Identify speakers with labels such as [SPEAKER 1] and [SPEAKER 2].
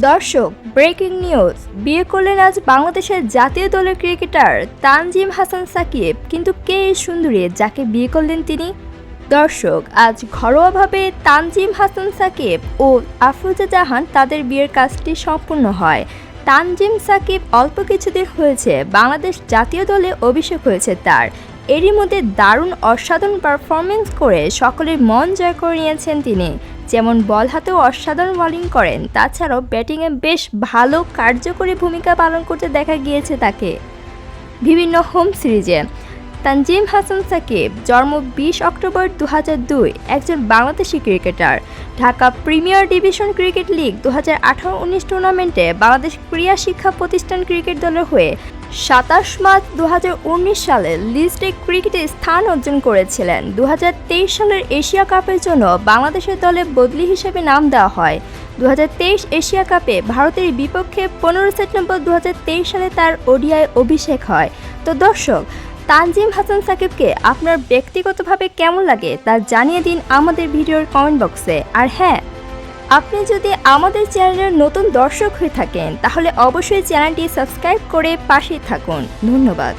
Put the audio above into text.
[SPEAKER 1] দর্শক breaking news বিয়ে করলেন আজ বাংলাদেশের জাতীয় দলের ক্রিকেটার তানজিম হাসান সাকিব। কিন্তু কে এই সুন্দরী যাকে বিয়ে করলেন তিনি? দর্শক, আজ ঘরোয়াভাবে তানজিম হাসান সাকিব ও আফরোজা জাহান তাদের বিয়ের কাজটি সম্পূর্ণ হয়। তানজিম সাকিব অল্প কিছুদিন হয়েছে বাংলাদেশ জাতীয় দলে অভিষেক হয়েছে তার। এরই মধ্যে দারুণ অসাধারণ পারফরমেন্স করে সকলের মন জয় করে নিয়েছেন তিনি। যেমন বল হাতেও অসাধারণ বোলিং করেন, তাছাড়াও ব্যাটিংয়ে বেশ ভালো কার্যকরী ভূমিকা পালন করতে দেখা গিয়েছে তাকে। বিভিন্ন হোম সিরিজে তানজিম হাসান সাকিব, জন্ম বিশ অক্টোবর দু দুই, একজন Bangladeshi cricketer Dhaka premier division cricket league দু হাজার আঠারো উনিশ টুর্নামেন্টে বাংলাদেশ ক্রীড়া শিক্ষা প্রতিষ্ঠান ক্রিকেট দলের হয়ে সাতাশ মার্চ দু হাজার উনিশ সালে লিস্টে ক্রিকেটে স্থান অর্জন করেছিলেন। দু হাজার তেইশ সালের এশিয়া কাপের জন্য বাংলাদেশের দলে বদলি হিসেবে নাম দেওয়া হয়। দু হাজার তেইশ এশিয়া কাপে ভারতের বিপক্ষে পনেরো সেপ্টেম্বর দু হাজার তেইশ সালে তার ওডিআই অভিষেক হয়। তো দর্শক, তানজিম হাসান সাকিবকে আপনার ব্যক্তিগতভাবে কেমন লাগে তা জানিয়ে দিন আমাদের ভিডিওর কমেন্ট বক্সে। আর হ্যাঁ আপনি যদি আমাদের চ্যানেলের নতুন দর্শক হয়ে থাকেন, তাহলে অবশ্যই চ্যানেলটি সাবস্ক্রাইব করে পাশে থাকুন। ধন্যবাদ।